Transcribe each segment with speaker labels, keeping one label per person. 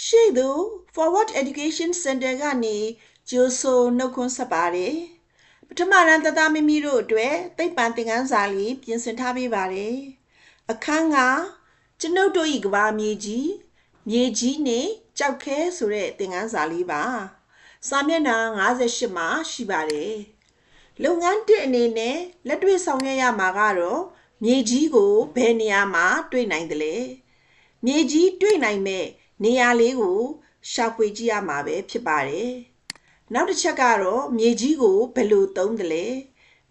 Speaker 1: ရှိသူ Forward Education Center ကနေကျိုးဆိုနှုတ်ခွန်းဆက်ပါတယ်ပထမရန်တသားမိမိတို့အတွက်သိပ္ပံသင်ခန်းစာလေးပြင်ဆင်ထားပေးပါတယ်အခန်းကကျွန်ုပ်တို့ဤကဘာမြေကြီးမြေကြီးနဲ့ကြောက်ခဲဆိုတဲ့သင်ခန်းစာလေးပါစာမျက်နှာ58မှာရှိပါတယ်လုပ်ငန်းတစ်အနေနဲ့လက်တွေ့ဆောင်ရွက်ရမှာကတော့မြေကြီးကိုဘယ်နေရာမှာတွေ့နိုင်တယ်လဲမြေကြီးတွေ့နိုင်မဲ့ နေရာလေးကိုရှာဖွေကြည့်ရမှာပဲဖြစ်ပါတယ်နောက်တစ်ချက်ကတော့မြေကြီးကိုဘယ်လိုသုံးတယ်လဲ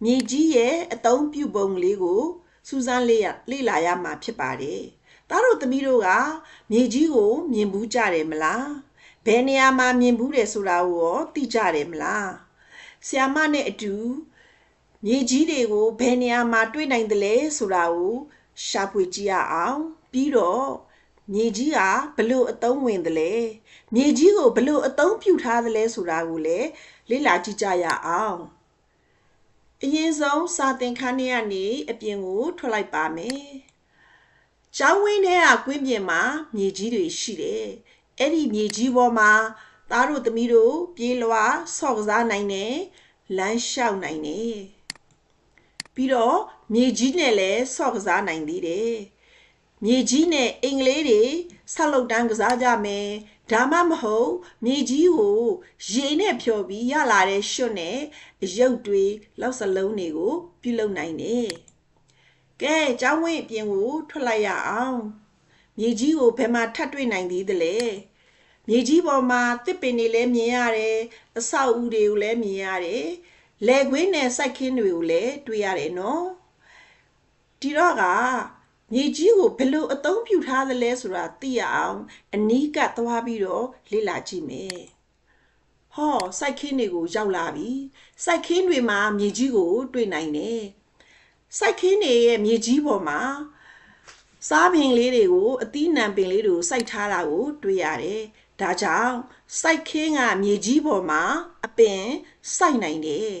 Speaker 1: မြေကြီးရဲ့အသုံးပြုပုံလေးကိုစူးစမ်းလေ့လေ့လာရမှာဖြစ်ပါတယ်သားတို့သမီးတို့ကမြေကြီးကို မြင်ဘူးကြတယ်မလားဘယ်နေရာမှာမြင်ဘူးတယ်ဆိုတာကိုရောသိကြတယ်မလားဆ iam မနဲ့အတူမြေကြီးတွေကိုဘယ်နေရာမှာတွေ့နိုင်တယ်လဲဆိုတာကိုရှာဖွေကြည့်ရအောင်ပြီးတော့ မြေကြီးကဘလို့အသုံးဝင်တယ်လဲမြေကြီးကိုဘလို့အသုံးပြုထားတယ်လဲဆိုတာကိုလည်းလေ့လာကြည့်ကြရအောင်အရင်ဆုံးစာသင်ခန်းထဲကနေအပြင်ကိုထွက်လိုက်ပါမယ်။ကျောင်းဝင်းထဲကကွင်းပြင်မှာမြေကြီးတွေရှိတယ်။အဲ့ဒီမြေကြီးပေါ်မှာသားတို့သမီးတို့ပြေးလွှာဆော့ကစားနိုင်တယ်။လမ်းလျှောက်နိုင်တယ်။ပြီးတော့မြေကြီးနဲ့လည်းဆော့ကစားနိုင်သေးတယ်။ မြေကြီးနဲ့အင်္ဂလိပ်တွေဆက်လုပ်တန်းကစားကြမယ်ဒါမှမဟုတ်မြေကြီးကိုရေနဲ့ဖြော်ပြီးရလာတဲ့ရွှွတ်နဲ့အယုတ်တွေလောက်စလုံးတွေကိုပြုလုပ်နိုင်တယ်ကဲကျောင်းဝင်းအပြင်ကိုထွက်လိုက်ရအောင်မြေကြီးကိုဘယ်မှာထပ်တွေ့နိုင်သေးသလဲမြေကြီးပေါ်မှာတစ်ပင်တွေလည်းမြင်ရတယ်အဆောက်အဦတွေကိုလည်းမြင်ရတယ်လယ်ကွင်းနဲ့စိုက်ခင်းတွေကိုလည်းတွေ့ရတယ်နော်ဒီတော့က မြေကြီးကိုဘယ်လိုအသုံးပြုထားသလဲဆိုတာသိရအောင် အနီးကပ်သွားပြီးတော့လေ့လာကြည့်မယ်။ဟောစိုက်ခင်းတွေကိုရောက်လာပြီ။စိုက်ခင်းတွေမှာမြေကြီးကို တွေ့နိုင်တယ်။စိုက်ခင်းတွေရဲ့မြေကြီးပေါ်မှာစားပင်လေးတွေကိုအသီးနှံပင်လေးတွေကိုစိုက်ထားတာကို တွေ့ရတယ်။ဒါကြောင့်စိုက်ခင်းကမြေကြီးပေါ်မှာအပင်စိုက်နိုင်တယ်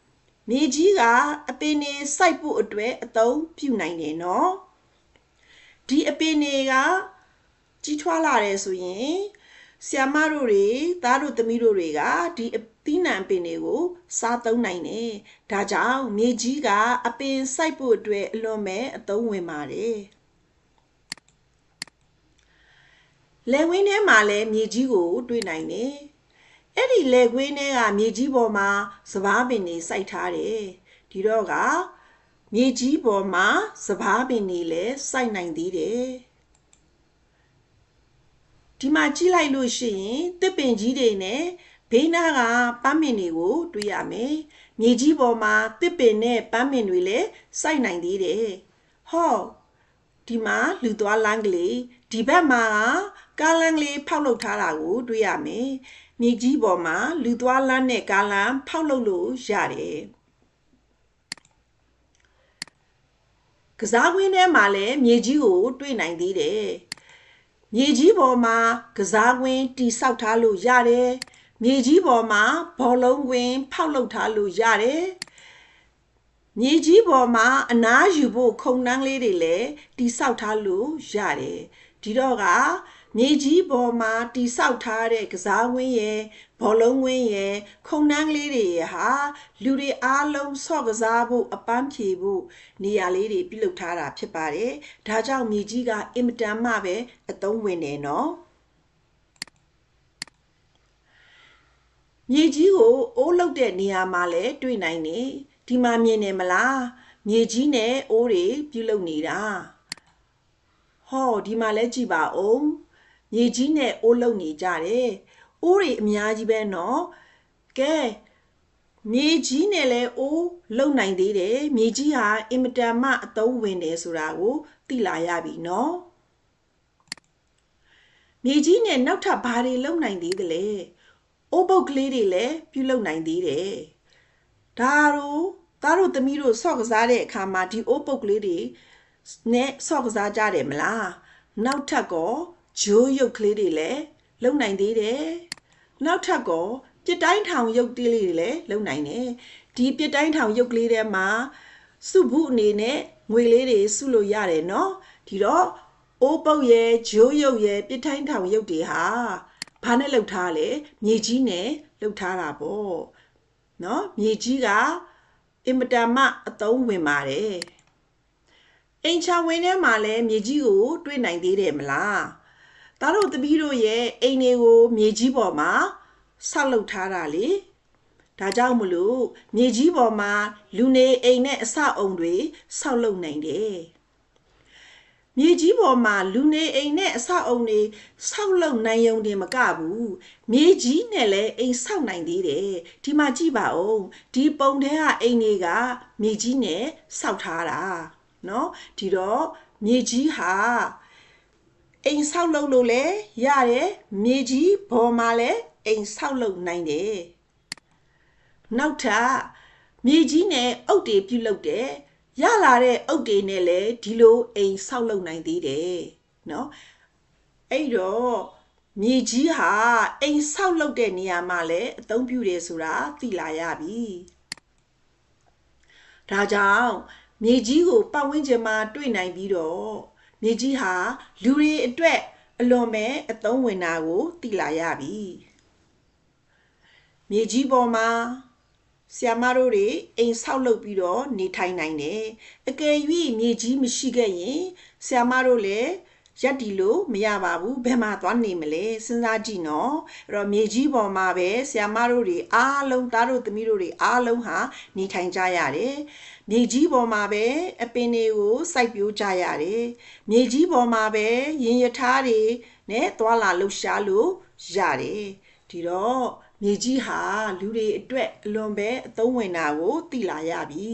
Speaker 1: ။မြေကြီးကအပင်တွေစိုက်ဖို့အတွက်အသုံးပြုနိုင်တယ်နော်။ ဒီအပင်တွေကကြီးထွားလာတယ်ဆိုရင်ဆ iam မတို့တွေသားတို့သမီးတို့တွေကဒီအသီးနှံပင်တွေကိုစားသုံးနိုင်တယ်။ဒါကြောင့်မြေကြီးကအပင်စိုက်ဖို့အတွက်အလွန်ပဲအသုံးဝင်ပါတယ်။လယ်ဝင်းထဲမှာလည်းမြေကြီးကို တွေ့နိုင်တယ်။အဲ့ဒီလယ်ကွင်းထဲကမြေကြီးပေါ်မှာစပားပင်တွေစိုက်ထားတယ်။ဒီတော့က မြေကြီးပေါ်မှာစပားပင်တွေလည်းစိုက်နိုင်သေးတယ်ဒီမှာကြည့်လိုက်လို့ရှိရင်တစ်ပင်ကြီးတွေနဲ့ဘေးနားကပန်းပင်တွေကိုတွေ့ရမယ်မြေကြီးပေါ်မှာတစ်ပင်နဲ့ပန်းပင်တွေလည်းစိုက်နိုင်သေးတယ်ဟောဒီမှာလူသွားလမ်းကလေးဒီဘက်မှာကားလမ်းကလေးဖောက်လုပ်ထားတာကိုတွေ့ရမယ်မြေကြီးပေါ်မှာလူသွားလမ်းနဲ့ကားလမ်းဖောက်လုပ်လို့ရတယ် ကစားကွင်းထဲမှာလည်းမြေကြီးကိုတွေ့နိုင်သေးတယ်မြေကြီးပေါ်မှာကစားကွင်းတိဆောက်ထားလို့ရတယ်မြေကြီးပေါ်မှာဘောလုံးကွင်းဖောက်လုပ်ထားလို့ရတယ်မြေကြီးပေါ်မှာအနားယူဖို့ခုံနှန်းလေးတွေလည်းတိဆောက်ထားလို့ရတယ်ဒီတော့က မြေကြီးပေါ်မှာတိဆောက်ထားတဲ့ကစားဝင်းရဲ့ဘောလုံးဝင်းရဲ့ခုံနှန်းကလေးတွေရဲ့ဟာလူတွေအားလုံးဆော့ကစားဖို့အပန်းဖြေဖို့နေရာလေးတွေပြုလုပ်ထားတာဖြစ်ပါတယ်။ဒါကြောင့်မြေကြီးကအင်မတန်မှပဲအသုံးဝင်တယ်နော်။မြေကြီးကိုအိုးလုတ်တဲ့နေရာမှာလည်းတွေ့နိုင်နေဒီမှာမြင်နေမလားမြေကြီးနဲ့အိုးတွေပြုလုပ်နေတာဟောဒီမှာလဲကြည့်ပါဦး မြေကြီးနဲ့အိုးလုံနေကြတယ်အိုးတွေအများကြီးပဲနော်ကဲမြေကြီးနဲ့လဲအိုးလုံနိုင်သေးတယ်မြေကြီးဟာအင်မတန်မှအသုံးဝင်တယ်ဆိုတာကိုသိလာရပြီနော်မြေကြီးနဲ့နောက်ထပ်ဘာတွေလုံနိုင်သေးသလဲအိုးပုတ်ကလေးတွေလည်းပြုလုပ်နိုင်သေးတယ်ဒါတို့သားတို့သမီးတို့ဆော့ကစားတဲ့အခါမှာဒီအိုးပုတ်ကလေးတွေနဲ့ဆော့ကစားကြတယ်မလားနောက်ထပ်ကော ဂျိုးရုပ်ကလေးတွေလည်းလုံနိုင်သေးတယ်နောက်ထပ်ကောပြစ်တိုင်းထောင်ရုပ်တေးလေးတွေလည်းလုံနိုင်တယ်ဒီပြစ်တိုင်းထောင်ရုပ်ကလေးထဲမှာစုဘူးအနေနဲ့ငွေလေးတွေစုလို့ရတယ်နော်ဒီတော့အိုးပုတ်ရဲ့ဂျိုးရုပ်ရဲ့ပြစ်ထိုင်းထောင်ရုပ်တွေဟာဘာနဲ့လှုပ်ထားလဲမြေကြီးနဲ့လှုပ်ထားတာပေါ့နော်မြေကြီးကအင်မတန်မှအသုံးဝင်ပါတယ်အိမ်ချဝင်းထဲမှာလည်းမြေကြီးကို တွေ့နိုင်သေးတယ်မလား သားတို့တပီးတို့ရဲ့အိမ်တွေကိုမြေကြီးပေါ်မှာဆောက်လုပ်ထားတာလေဒါကြောင့်မလို့မြေကြီးပေါ်မှာလူနေအိမ်နဲ့အဆောက်အုံတွေဆောက်လုပ်နိုင်တယ်မြေကြီးပေါ်မှာလူနေအိမ်နဲ့အဆောက်အုံတွေဆောက်လုပ်နိုင်ုံတင်မကဘူးမြေကြီးနဲ့လည်းအိမ်ဆောက်နိုင်သေးတယ်ဒီမှာကြည့်ပါဦးဒီပုံထဲကအိမ်တွေကမြေကြီးနဲ့ဆောက်ထားတာเนาะဒီတော့မြေကြီးဟာ အိမ်ဆောက်လုပ်လို့လည်းရတယ်မြေကြီးပေါ်မှာလည်းအိမ်ဆောက်လုပ်နိုင်တယ်နောက်ထပ်မြေကြီးနဲ့အုတ်တွေပြုတ်လုပ်တယ်ရလာတဲ့အုတ်တွေနဲ့လည်းဒီလိုအိမ်ဆောက်လုပ်နိုင်သေးတယ်နော်အဲ့တော့မြေကြီးဟာအိမ်ဆောက်လုပ်တဲ့နေရာမှာလည်းအသုံးပြုတယ်ဆိုတာသိလာရပြီဒါကြောင့်မြေကြီးကိုပတ်ဝန်းကျင်မှာတွေ့နိုင်ပြီးတော့ မြေကြီးဟာလူတွေအတွက်အလွန်ပဲအသုံးဝင်တာကိုသိလာရပြီမြေကြီးပေါ်မှာဆ iam မတို့တွေအိမ်ဆောက်လုပ်ပြီးတော့နေထိုင်နိုင်တယ်အကယ်၍မြေကြီးမရှိခဲ့ရင်ဆ iam မတို့လည်း ရက်တီလို့မရပါဘူးဘယ်မှာသွားနေမလဲစဉ်းစားကြည့်နော်အဲ့တော့မြေကြီးပေါ်မှာပဲဆ iam မတို့တွေအားလုံးသားတို့သမီးတို့တွေအားလုံးဟာနေထိုင်ကြရတယ်မြေကြီးပေါ်မှာပဲအပင်တွေကိုစိုက်ပျိုးကြရတယ်မြေကြီးပေါ်မှာပဲရင်ရထားတွေနဲ့သွာလာလှုပ်ရှားလို့ရတယ်ဒီတော့မြေကြီးဟာလူတွေအတွက်အလွန်ပဲအသုံးဝင်တာကိုသိလာရပြီ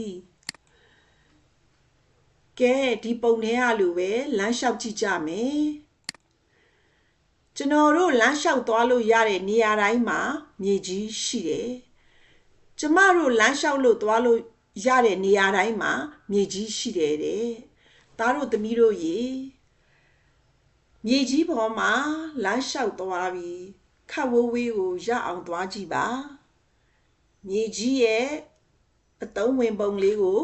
Speaker 1: ကဲဒီပုံထဲကလူပဲလမ်းလျှောက်ကြည့်ကြမယ်ကျွန်တော်တို့လမ်းလျှောက်သွားလို့ရတဲ့နေရာတိုင်းမှာမြေကြီးရှိတယ်ကျမတို့လမ်းလျှောက်လို့သွားလို့ရတဲ့နေရာတိုင်းမှာမြေကြီးရှိတယ်တဲ့သားတို့သမီးတို့ရေမြေကြီးပေါ်မှာလမ်းလျှောက်သွားပြီးခတ်ဝဝေးကိုရအောင်သွားကြည့်ပါမြေကြီးရဲ့အတုံးဝင်ပုံလေးကို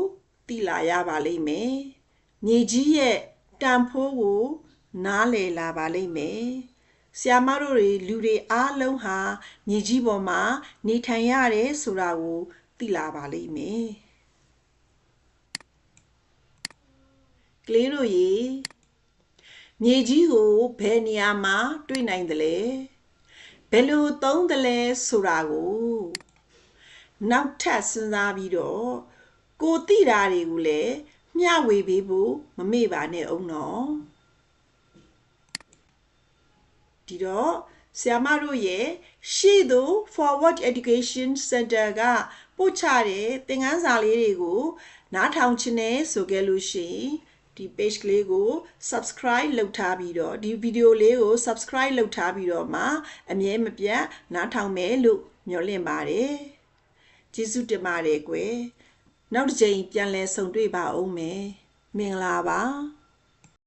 Speaker 1: သိလာရပါလိမ့်မယ် မြေကြီးရဲ့တန်ဖိုးကို နားလည်လာပါလိမ့်မယ်ဆ iam မတို့တွေလူတွေအားလုံးဟာမြေကြီးပေါ်မှာ နေထိုင်ရတယ်ဆိုတာကိုသိလာပါလိမ့်မယ်ကလေးတို့ရေမြေကြီးကိုဘယ်နေရာမှာ တွေ့နိုင်သလဲဘယ်လိုသုံးသလဲဆိုတာကိုနောက်ထပ်စဉ်းစားပြီးတော့ကိုသိတာတွေကိုလည်း မျှဝေပေးဖို့မမေ့ပါနဲ့အောင်နော်ဒီတော့ဆ iam မတို့ရဲ့ရှေ့သို့ Forward Education Center ကပို့ချတဲ့သင်ခန်းစာလေးတွေကို နားထောင်ခြင်းနဲ့ဆိုခဲ့လို့ရှိရင်ဒီ page ကလေးကို subscribe လုပ်ထားပြီးတော့ဒီ video လေးကို subscribe လုပ်ထားပြီးတော့မှအမြဲမပြတ်နားထောင်မယ်လို့မျှော်လင့်ပါတယ်ကျေးဇူးတင်ပါတယ်ကွယ် နောက်တစ်ချိန်ပြန်လည်ဆုံတွေ့ပါအောင်မယ်မင်္ဂလာပါ